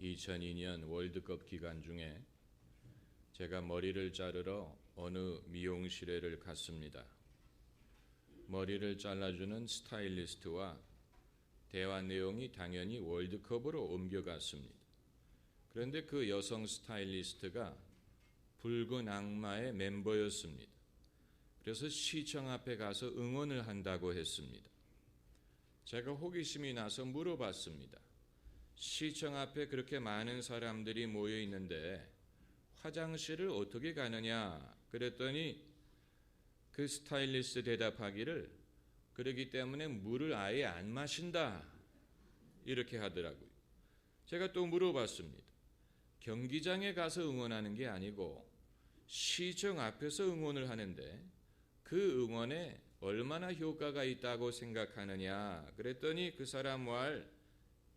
2002년 월드컵 기간 중에 제가 머리를 자르러 어느 미용실에를 갔습니다. 머리를 잘라주는 스타일리스트와 대화 내용이 당연히 월드컵으로 옮겨갔습니다. 그런데 그 여성 스타일리스트가 붉은 악마의 멤버였습니다. 그래서 시청 앞에 가서 응원을 한다고 했습니다. 제가 호기심이 나서 물어봤습니다. 시청 앞에 그렇게 많은 사람들이 모여 있는데 화장실을 어떻게 가느냐 그랬더니 그 스타일리스트 대답하기를 그러기 때문에 물을 아예 안 마신다 이렇게 하더라고요. 제가 또 물어봤습니다. 경기장에 가서 응원하는 게 아니고 시청 앞에서 응원을 하는데 그 응원에 얼마나 효과가 있다고 생각하느냐 그랬더니 그 사람 말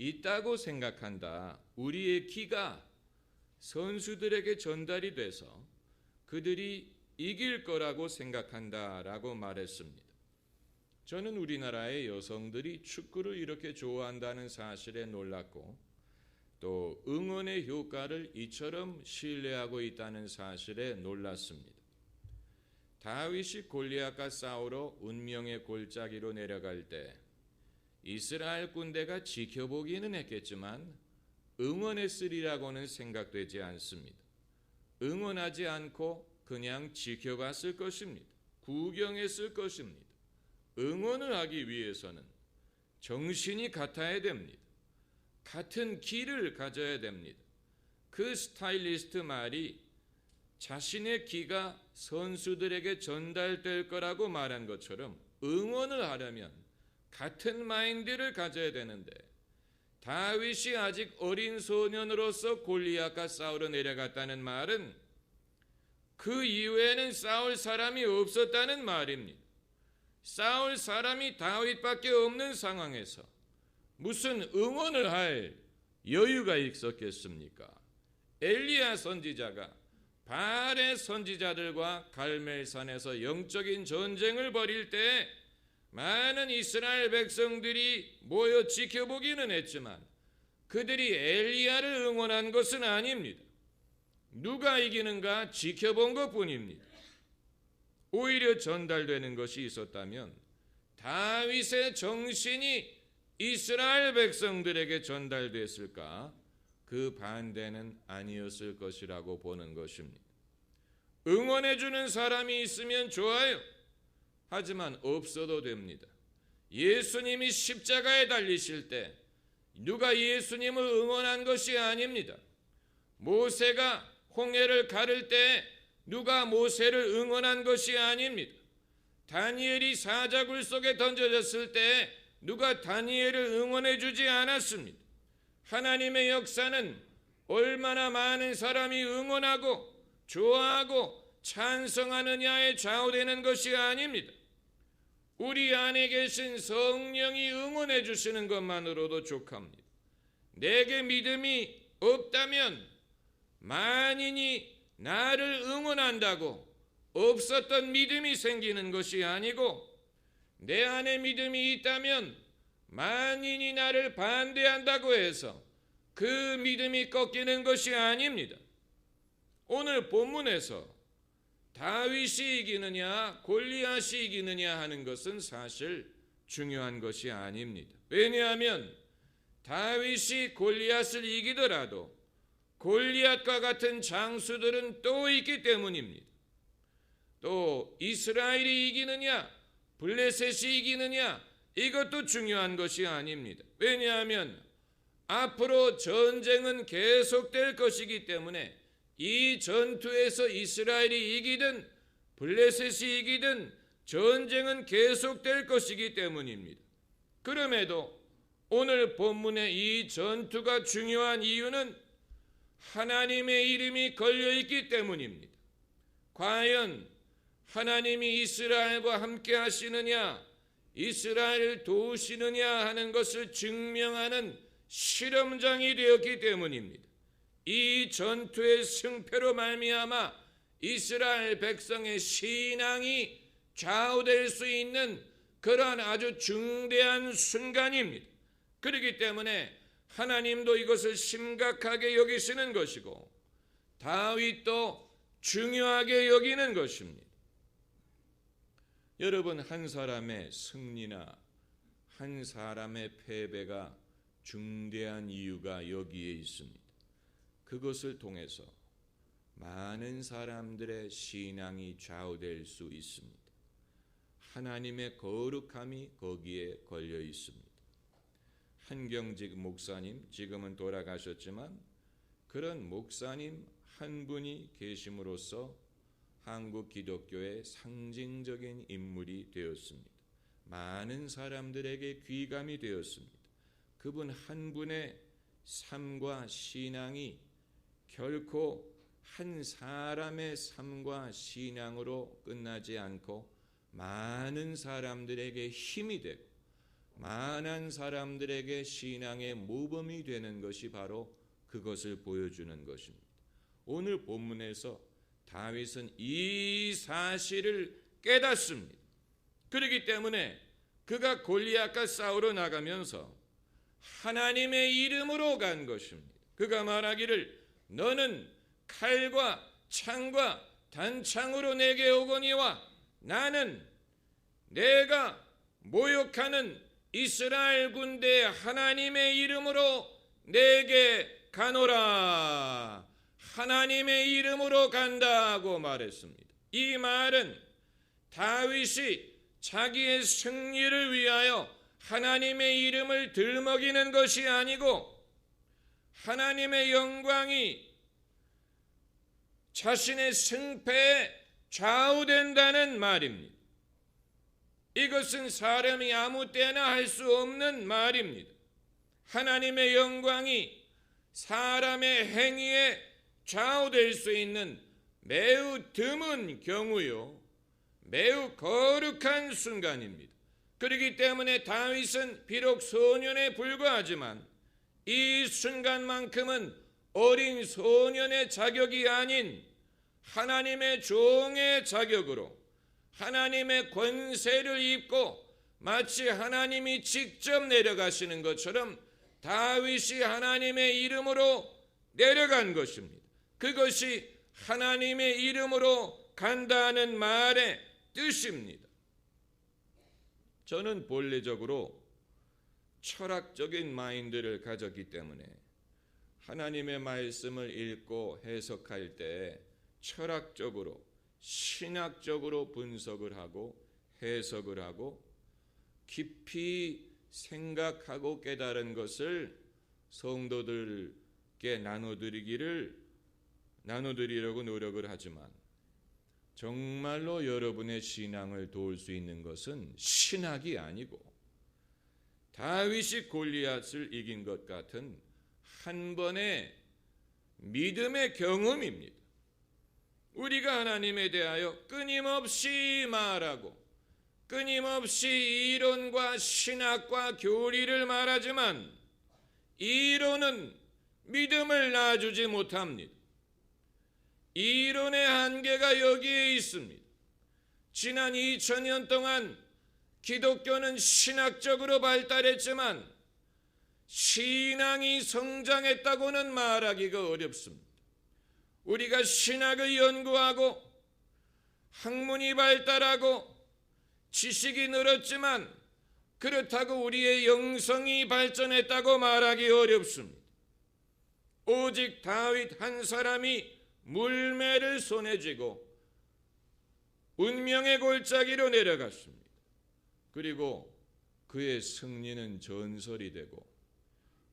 있다고 생각한다. 우리의 기가 선수들에게 전달이 돼서 그들이 이길 거라고 생각한다 라고 말했습니다. 저는 우리나라의 여성들이 축구를 이렇게 좋아한다는 사실에 놀랐고 또 응원의 효과를 이처럼 신뢰하고 있다는 사실에 놀랐습니다. 다윗이 골리앗과 싸우러 운명의 골짜기로 내려갈 때 이스라엘 군대가 지켜보기는 했겠지만 응원했으리라고는 생각되지 않습니다. 응원하지 않고 그냥 지켜봤을 것입니다. 구경했을 것입니다. 응원을 하기 위해서는 정신이 같아야 됩니다. 같은 길을 가져야 됩니다. 그 스타일리스트 말이 자신의 기가 선수들에게 전달될 거라고 말한 것처럼 응원을 하려면 같은 마인드를 가져야 되는데 다윗이 아직 어린 소년으로서 골리앗과 싸우러 내려갔다는 말은 그 이후에는 싸울 사람이 없었다는 말입니다. 싸울 사람이 다윗밖에 없는 상황에서 무슨 응원을 할 여유가 있었겠습니까? 엘리야 선지자가 발의 선지자들과 갈멜산에서 영적인 전쟁을 벌일 때 많은 이스라엘 백성들이 모여 지켜보기는 했지만 그들이 엘리야를 응원한 것은 아닙니다. 누가 이기는가 지켜본 것 뿐입니다. 오히려 전달되는 것이 있었다면 다윗의 정신이 이스라엘 백성들에게 전달됐을까? 그 반대는 아니었을 것이라고 보는 것입니다. 응원해주는 사람이 있으면 좋아요. 하지만 없어도 됩니다. 예수님이 십자가에 달리실 때 누가 예수님을 응원한 것이 아닙니다. 모세가 홍해를 가를 때 누가 모세를 응원한 것이 아닙니다. 다니엘이 사자굴 속에 던져졌을 때 누가 다니엘을 응원해 주지 않았습니다. 하나님의 역사는 얼마나 많은 사람이 응원하고 좋아하고 찬성하느냐에 좌우되는 것이 아닙니다. 우리 안에 계신 성령이 응원해 주시는 것만으로도 족합니다. 내게 믿음이 없다면 만인이 나를 응원한다고 없었던 믿음이 생기는 것이 아니고 내 안에 믿음이 있다면 만인이 나를 반대한다고 해서 그 믿음이 꺾이는 것이 아닙니다. 오늘 본문에서 다윗이 이기느냐 골리앗이 이기느냐 하는 것은 사실 중요한 것이 아닙니다. 왜냐하면 다윗이 골리앗을 이기더라도 골리앗과 같은 장수들은 또 있기 때문입니다. 또 이스라엘이 이기느냐 블레셋이 이기느냐 이것도 중요한 것이 아닙니다. 왜냐하면 앞으로 전쟁은 계속될 것이기 때문에 이 전투에서 이스라엘이 이기든 블레셋이 이기든 전쟁은 계속될 것이기 때문입니다. 그럼에도 오늘 본문의 이 전투가 중요한 이유는 하나님의 이름이 걸려 있기 때문입니다. 과연 하나님이 이스라엘과 함께 하시느냐, 이스라엘을 도우시느냐 하는 것을 증명하는 실험장이 되었기 때문입니다. 이 전투의 승패로 말미암아 이스라엘 백성의 신앙이 좌우될 수 있는 그러한 아주 중대한 순간입니다. 그렇기 때문에 하나님도 이것을 심각하게 여기시는 것이고 다윗도 중요하게 여기는 것입니다. 여러분 한 사람의 승리나 한 사람의 패배가 중대한 이유가 여기에 있습니다. 그것을 통해서 많은 사람들의 신앙이 좌우될 수 있습니다. 하나님의 거룩함이 거기에 걸려 있습니다. 한경직 목사님 지금은 돌아가셨지만 그런 목사님 한 분이 계심으로써 한국 기독교의 상징적인 인물이 되었습니다. 많은 사람들에게 귀감이 되었습니다. 그분 한 분의 삶과 신앙이 결코 한 사람의 삶과 신앙으로 끝나지 않고 많은 사람들에게 힘이 되고 많은 사람들에게 신앙의 모범이 되는 것이 바로 그것을 보여주는 것입니다. 오늘 본문에서 다윗은 이 사실을 깨닫습니다. 그렇기 때문에 그가 골리앗과 싸우러 나가면서 하나님의 이름으로 간 것입니다. 그가 말하기를 너는 칼과 창과 단창으로 내게 오거니와 나는 내가 모욕하는 이스라엘 군대 하나님의 이름으로 내게 가노라. 하나님의 이름으로 간다고 말했습니다. 이 말은 다윗이 자기의 승리를 위하여 하나님의 이름을 들먹이는 것이 아니고 하나님의 영광이 자신의 승패에 좌우된다는 말입니다. 이것은 사람이 아무 때나 할 수 없는 말입니다. 하나님의 영광이 사람의 행위에 좌우될 수 있는 매우 드문 경우요. 매우 거룩한 순간입니다. 그렇기 때문에 다윗은 비록 소년에 불과하지만 이 순간만큼은 어린 소년의 자격이 아닌 하나님의 종의 자격으로 하나님의 권세를 입고 마치 하나님이 직접 내려가시는 것처럼 다윗이 하나님의 이름으로 내려간 것입니다. 그것이 하나님의 이름으로 간다는 말의 뜻입니다. 저는 본래적으로 철학적인 마인드를 가졌기 때문에 하나님의 말씀을 읽고 해석할 때 철학적으로 신학적으로 분석을 하고 해석을 하고 깊이 생각하고 깨달은 것을 성도들께 나눠드리기를 나눠드리려고 노력을 하지만 정말로 여러분의 신앙을 도울 수 있는 것은 신학이 아니고 다윗이 골리앗을 이긴 것 같은 한 번의 믿음의 경험입니다. 우리가 하나님에 대하여 끊임없이 말하고 끊임없이 이론과 신학과 교리를 말하지만 이론은 믿음을 낳아주지 못합니다. 이론의 한계가 여기에 있습니다. 지난 2000년 동안 기독교는 신학적으로 발달했지만 신앙이 성장했다고는 말하기가 어렵습니다. 우리가 신학을 연구하고 학문이 발달하고 지식이 늘었지만 그렇다고 우리의 영성이 발전했다고 말하기 어렵습니다. 오직 다윗 한 사람이 물매를 손에 쥐고 운명의 골짜기로 내려갔습니다. 그리고 그의 승리는 전설이 되고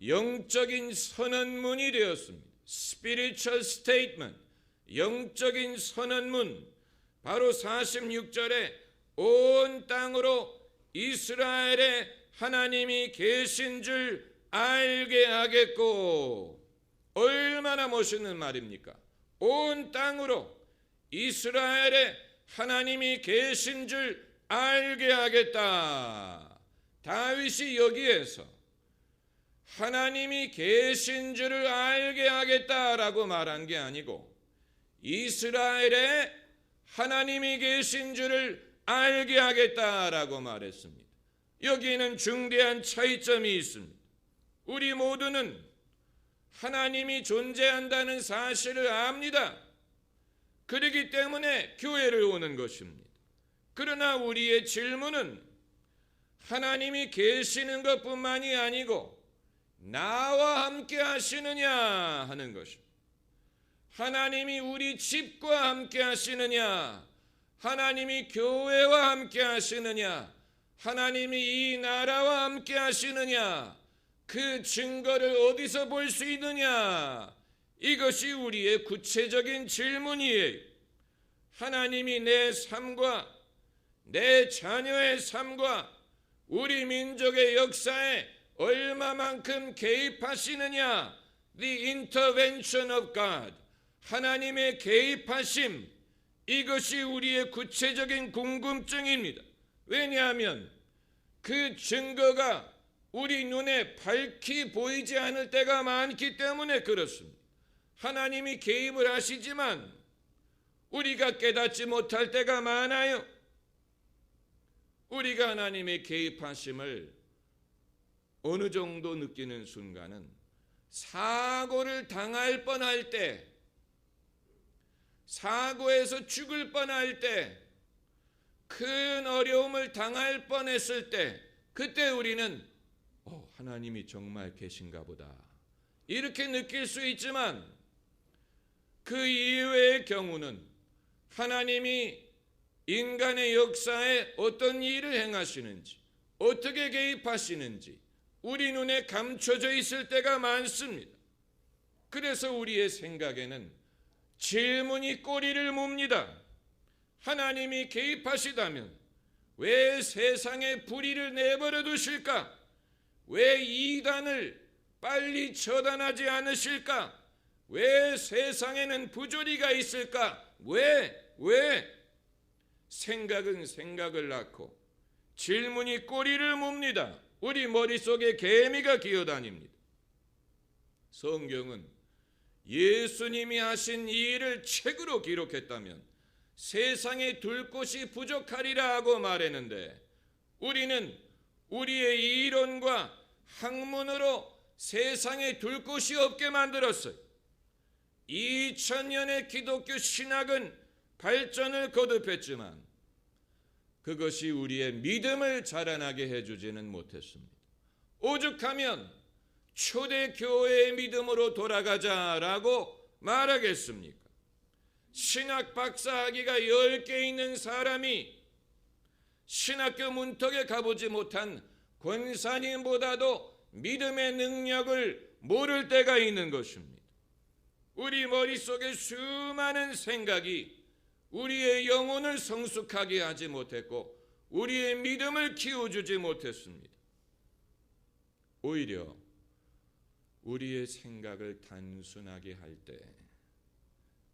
영적인 선언문이 되었습니다. spiritual statement, 영적인 선언문, 바로 46절에 온 땅으로 이스라엘의 하나님이 계신 줄 알게 하겠고, 얼마나 멋있는 말입니까? 온 땅으로 이스라엘의 하나님이 계신 줄 알게 하겠다. 다윗이 여기에서 하나님이 계신 줄을 알게 하겠다라고 말한 게 아니고 이스라엘에 하나님이 계신 줄을 알게 하겠다라고 말했습니다. 여기에는 중대한 차이점이 있습니다. 우리 모두는 하나님이 존재한다는 사실을 압니다. 그러기 때문에 교회를 오는 것입니다. 그러나 우리의 질문은 하나님이 계시는 것뿐만이 아니고 나와 함께 하시느냐 하는 것입니다. 하나님이 우리 집과 함께 하시느냐? 하나님이 교회와 함께 하시느냐? 하나님이 이 나라와 함께 하시느냐? 그 증거를 어디서 볼 수 있느냐? 이것이 우리의 구체적인 질문이에요. 하나님이 내 삶과 내 자녀의 삶과 우리 민족의 역사에 얼마만큼 개입하시느냐? The intervention of God. 하나님의 개입하심. 이것이 우리의 구체적인 궁금증입니다. 왜냐하면 그 증거가 우리 눈에 밝히 보이지 않을 때가 많기 때문에 그렇습니다. 하나님이 개입을 하시지만 우리가 깨닫지 못할 때가 많아요. 우리가 하나님의 개입하심을 어느 정도 느끼는 순간은 사고를 당할 뻔할 때, 사고에서 죽을 뻔할 때, 큰 어려움을 당할 뻔했을 때, 그때 우리는 어, 하나님이 정말 계신가 보다. 이렇게 느낄 수 있지만 그 이외의 경우는 하나님이 인간의 역사에 어떤 일을 행하시는지, 어떻게 개입하시는지, 우리 눈에 감춰져 있을 때가 많습니다. 그래서 우리의 생각에는 질문이 꼬리를 뭅니다. 하나님이 개입하시다면 왜 세상에 불의를 내버려 두실까? 왜 이단을 빨리 처단하지 않으실까? 왜 세상에는 부조리가 있을까? 왜? 왜? 생각은 생각을 낳고 질문이 꼬리를 뭅니다. 우리 머릿속에 개미가 기어다닙니다. 성경은 예수님이 하신 이 일을 책으로 기록했다면 세상에 둘 곳이 부족하리라 하고 말했는데 우리는 우리의 이론과 학문으로 세상에 둘 곳이 없게 만들었어요. 2000년의 기독교 신학은 발전을 거듭했지만 그것이 우리의 믿음을 자라나게 해주지는 못했습니다. 오죽하면 초대 교회의 믿음으로 돌아가자라고 말하겠습니까? 신학 박사학위가 10개 있는 사람이 신학교 문턱에 가보지 못한 권사님보다도 믿음의 능력을 모를 때가 있는 것입니다. 우리 머릿속에 수많은 생각이 우리의 영혼을 성숙하게 하지 못했고 우리의 믿음을 키워주지 못했습니다. 오히려 우리의 생각을 단순하게 할 때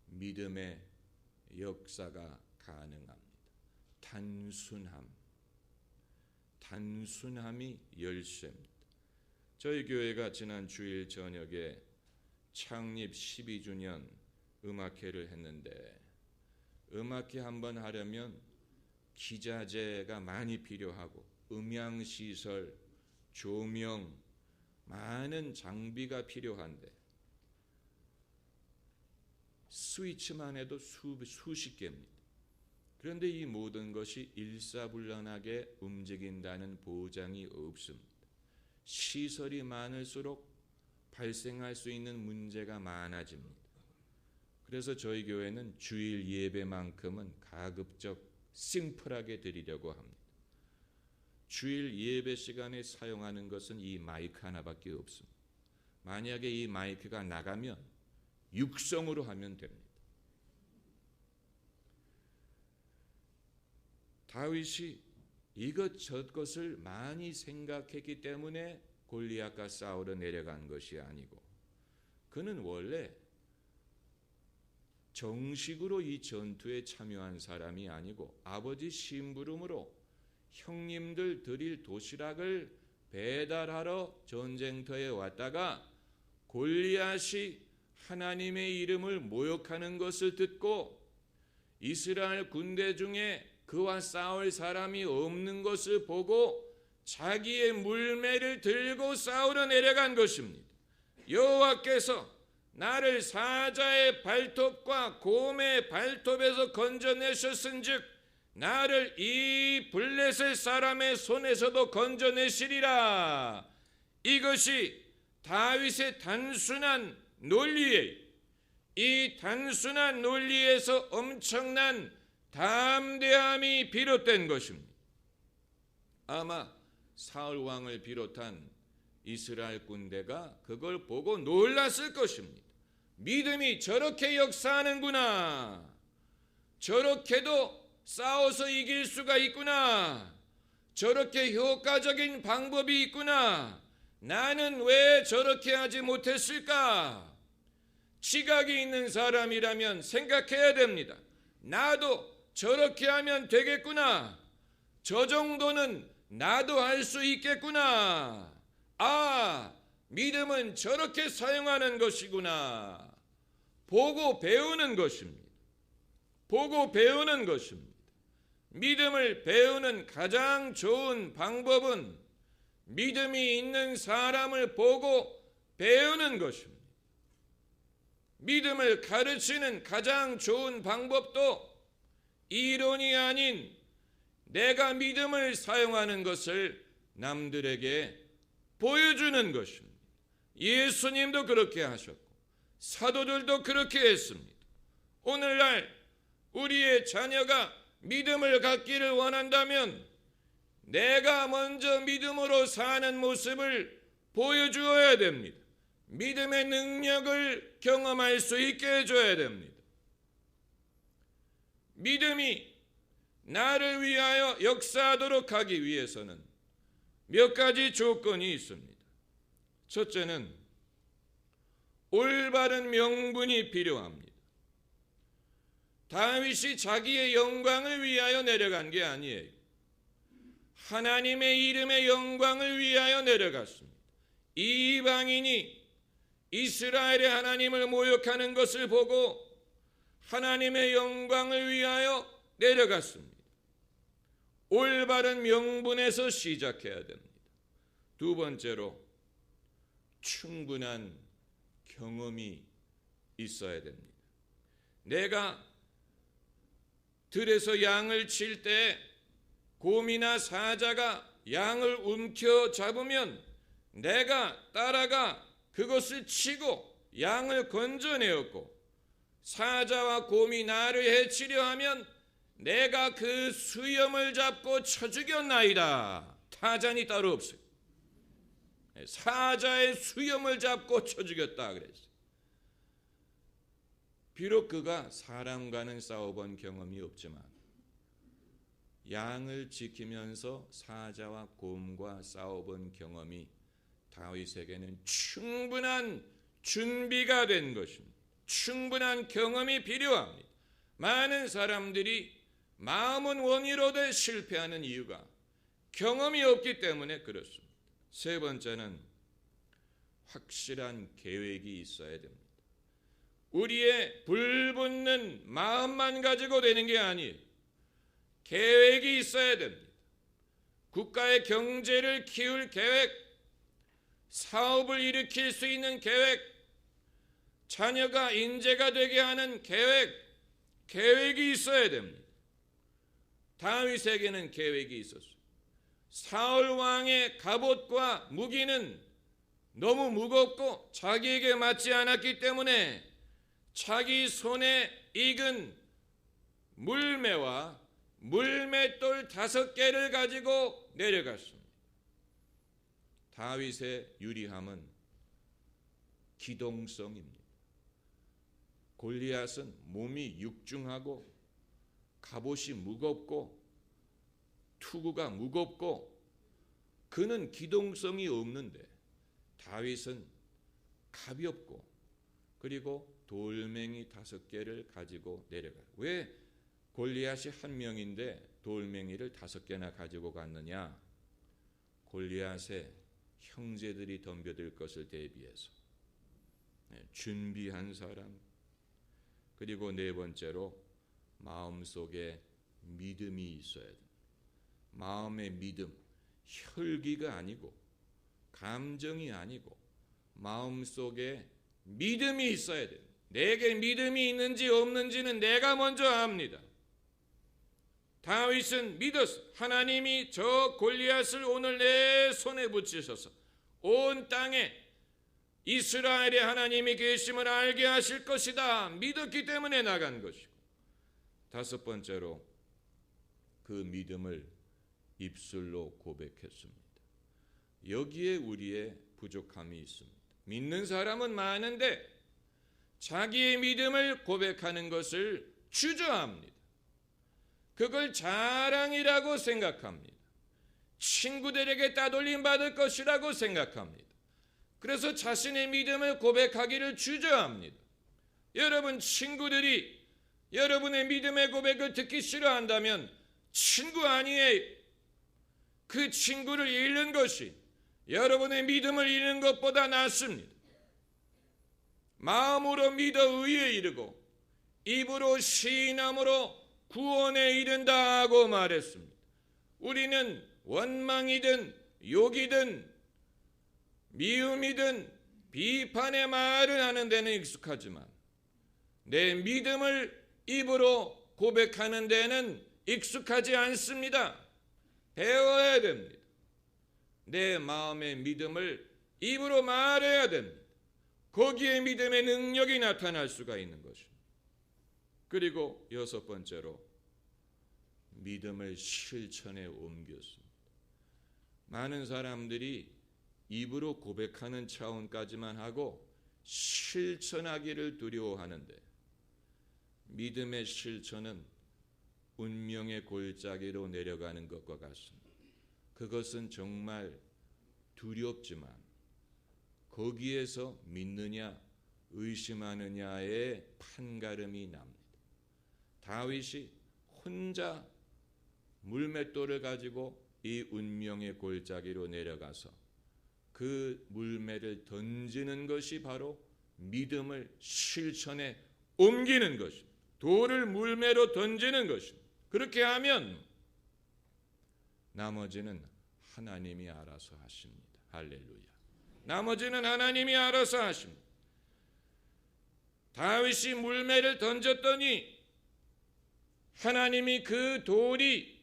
믿음의 역사가 가능합니다. 단순함. 단순함이 열쇠입니다. 저희 교회가 지난 주일 저녁에 창립 12주년 음악회를 했는데 음악회 한번 하려면 기자재가 많이 필요하고 음향 시설, 조명, 많은 장비가 필요한데 스위치만 해도 수, 수십 개입니다. 그런데 이 모든 것이 일사불란하게 움직인다는 보장이 없습니다. 시설이 많을수록 발생할 수 있는 문제가 많아집니다. 그래서 저희 교회는 주일 예배만큼은 가급적 심플하게 드리려고 합니다. 주일 예배 시간에 사용하는 것은 이 마이크 하나밖에 없습니다. 만약에 이 마이크가 나가면 육성으로 하면 됩니다. 다윗이 이것 저것을 많이 생각했기 때문에 골리앗과 싸우러 내려간 것이 아니고 그는 원래 정식으로 이 전투에 참여한 사람이 아니고 아버지 심부름으로 형님들 드릴 도시락을 배달하러 전쟁터에 왔다가 골리앗이 하나님의 이름을 모욕하는 것을 듣고 이스라엘 군대 중에 그와 싸울 사람이 없는 것을 보고 자기의 물매를 들고 싸우러 내려간 것입니다. 여호와께서 나를 사자의 발톱과 곰의 발톱에서 건져내셨은즉 나를 이 블레셋 사람의 손에서도 건져내시리라. 이것이 다윗의 단순한 논리에 이 단순한 논리에서 엄청난 담대함이 비롯된 것입니다. 아마 사울 왕을 비롯한 이스라엘 군대가 그걸 보고 놀랐을 것입니다. 믿음이 저렇게 역사하는구나. 저렇게도 싸워서 이길 수가 있구나. 저렇게 효과적인 방법이 있구나. 나는 왜 저렇게 하지 못했을까? 지각이 있는 사람이라면 생각해야 됩니다. 나도 저렇게 하면 되겠구나. 저 정도는 나도 할 수 있겠구나. 아, 믿음은 저렇게 사용하는 것이구나. 보고 배우는 것입니다. 보고 배우는 것입니다. 믿음을 배우는 가장 좋은 방법은 믿음이 있는 사람을 보고 배우는 것입니다. 믿음을 가르치는 가장 좋은 방법도 이론이 아닌 내가 믿음을 사용하는 것을 남들에게 보여주는 것입니다. 예수님도 그렇게 하셨고 사도들도 그렇게 했습니다. 오늘날 우리의 자녀가 믿음을 갖기를 원한다면 내가 먼저 믿음으로 사는 모습을 보여주어야 됩니다. 믿음의 능력을 경험할 수 있게 해줘야 됩니다. 믿음이 나를 위하여 역사하도록 하기 위해서는 몇 가지 조건이 있습니다. 첫째는 올바른 명분이 필요합니다. 다윗이 자기의 영광을 위하여 내려간 게 아니에요. 하나님의 이름의 영광을 위하여 내려갔습니다. 이방인이 이스라엘의 하나님을 모욕하는 것을 보고 하나님의 영광을 위하여 내려갔습니다. 올바른 명분에서 시작해야 됩니다. 두 번째로 충분한 경험이 있어야 됩니다. 내가 들에서 양을 칠 때 곰이나 사자가 양을 움켜 잡으면 내가 따라가 그것을 치고 양을 건져내었고 사자와 곰이 나를 해치려 하면 내가 그 수염을 잡고 쳐 죽였나이다. 타잔이 따로 없어요. 사자의 수염을 잡고 쳐 죽였다 그랬어요. 비록 그가 사람과는 싸워본 경험이 없지만 양을 지키면서 사자와 곰과 싸워본 경험이 다윗에게는 충분한 준비가 된 것입니다. 충분한 경험이 필요합니다. 많은 사람들이 마음은 원이로되 실패하는 이유가 경험이 없기 때문에 그렇습니다. 세 번째는 확실한 계획이 있어야 됩니다. 우리의 불붙는 마음만 가지고 되는 게 아니에요. 계획이 있어야 됩니다. 국가의 경제를 키울 계획, 사업을 일으킬 수 있는 계획, 자녀가 인재가 되게 하는 계획, 계획이 있어야 됩니다. 다윗에게는 계획이 있었어요. 사울 왕의 갑옷과 무기는 너무 무겁고 자기에게 맞지 않았기 때문에 자기 손에 익은 물매와 물맷돌 다섯 개를 가지고 내려갔습니다. 다윗의 유리함은 기동성입니다. 골리앗은 몸이 육중하고 갑옷이 무겁고 투구가 무겁고 그는 기동성이 없는데 다윗은 가볍고 그리고 돌멩이 다섯 개를 가지고 내려가요. 왜 골리앗이 한 명인데 돌멩이를 다섯 개나 가지고 갔느냐? 골리앗의 형제들이 덤벼들 것을 대비해서 네, 준비한 사람 그리고 네 번째로 마음 속에 믿음이 있어야 돼. 마음의 믿음. 혈기가 아니고 감정이 아니고 마음속에 믿음이 있어야 돼요. 내게 믿음이 있는지 없는지는 내가 먼저 압니다. 다윗은 믿었어. 하나님이 저 골리앗을 오늘 내 손에 붙이셔서 온 땅에 이스라엘의 하나님이 계심을 알게 하실 것이다. 믿었기 때문에 나간 것이고. 다섯 번째로 그 믿음을 입술로 고백했습니다. 여기에 우리의 부족함이 있습니다. 믿는 사람은 많은데 자기의 믿음을 고백하는 것을 주저합니다. 그걸 자랑이라고 생각합니다. 친구들에게 따돌림 받을 것이라고 생각합니다. 그래서 자신의 믿음을 고백하기를 주저합니다. 여러분 친구들이 여러분의 믿음의 고백을 듣기 싫어한다면 친구 아니에요. 그 친구를 잃는 것이 여러분의 믿음을 잃는 것보다 낫습니다. 마음으로 믿어 의에 이르고 입으로 시인함으로 구원에 이른다고 말했습니다. 우리는 원망이든 욕이든 미움이든 비판의 말을 하는 데는 익숙하지만 내 믿음을 입으로 고백하는 데는 익숙하지 않습니다. 배워야 됩니다. 내 마음의 믿음을 입으로 말해야 됩니다. 거기에 믿음의 능력이 나타날 수가 있는 것입니다. 그리고 여섯 번째로 믿음을 실천에 옮겼습니다. 많은 사람들이 입으로 고백하는 차원까지만 하고 실천하기를 두려워하는데 믿음의 실천은 운명의 골짜기로 내려가는 것과 같습니다. 그것은 정말 두렵지만 거기에서 믿느냐 의심하느냐의 판가름이 납니다. 다윗이 혼자 물맷돌을 가지고 이 운명의 골짜기로 내려가서 그 물매를 던지는 것이 바로 믿음을 실천에 옮기는 것입니다. 돌을 물매로 던지는 것입니다. 그렇게 하면 나머지는 하나님이 알아서 하십니다. 할렐루야. 나머지는 하나님이 알아서 하십니다. 다윗이 물매를 던졌더니 하나님이 그 돌이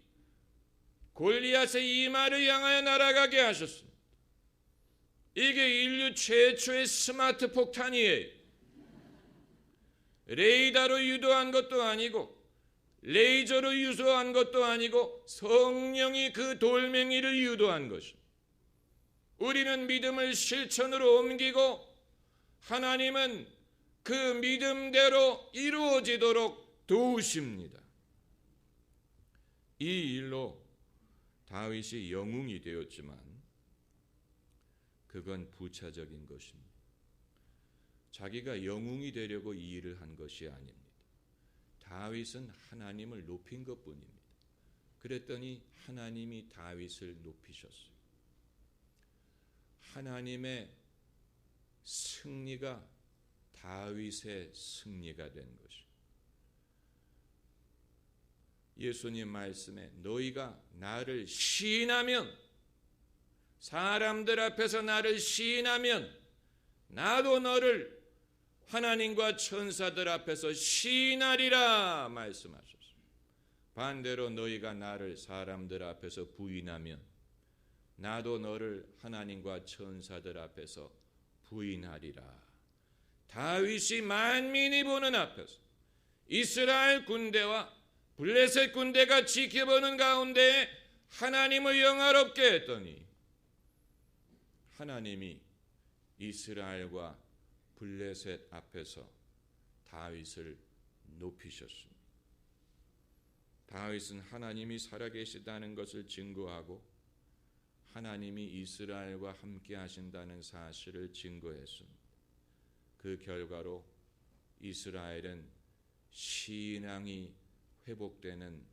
골리앗의 이마를 향하여 날아가게 하셨습니다. 이게 인류 최초의 스마트 폭탄이에요. 레이더로 유도한 것도 아니고 레이저로 유도한 것도 아니고 성령이 그 돌멩이를 유도한 것입니다. 우리는 믿음을 실천으로 옮기고 하나님은 그 믿음대로 이루어지도록 도우십니다. 이 일로 다윗이 영웅이 되었지만 그건 부차적인 것입니다. 자기가 영웅이 되려고 이 일을 한 것이 아닙니다. 다윗은 하나님을 높인 것 뿐입니다. 그랬더니 하나님이 다윗을 높이셨어요. 하나님의 승리가 다윗의 승리가 된 것이. 예수님 말씀에 너희가 나를 시인하면 사람들 앞에서 나를 시인하면 나도 너를 하나님과 천사들 앞에서 시인하리라 말씀하셨습니다. 반대로 너희가 나를 사람들 앞에서 부인하면 나도 너를 하나님과 천사들 앞에서 부인하리라. 다윗이 만민이 보는 앞에서 이스라엘 군대와 블레셋 군대가 지켜보는 가운데 하나님을 영화롭게 했더니 하나님이 이스라엘과 블레셋 앞에서 다윗을 높이셨습니다. 다윗은 하나님이 살아계시다는 것을 증거하고 하나님이 이스라엘과 함께 하신다는 사실을 증거했습니다. 그 결과로 이스라엘은 신앙이 회복되는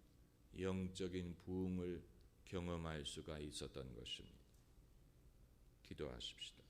영적인 부흥을 경험할 수가 있었던 것입니다. 기도하십시다.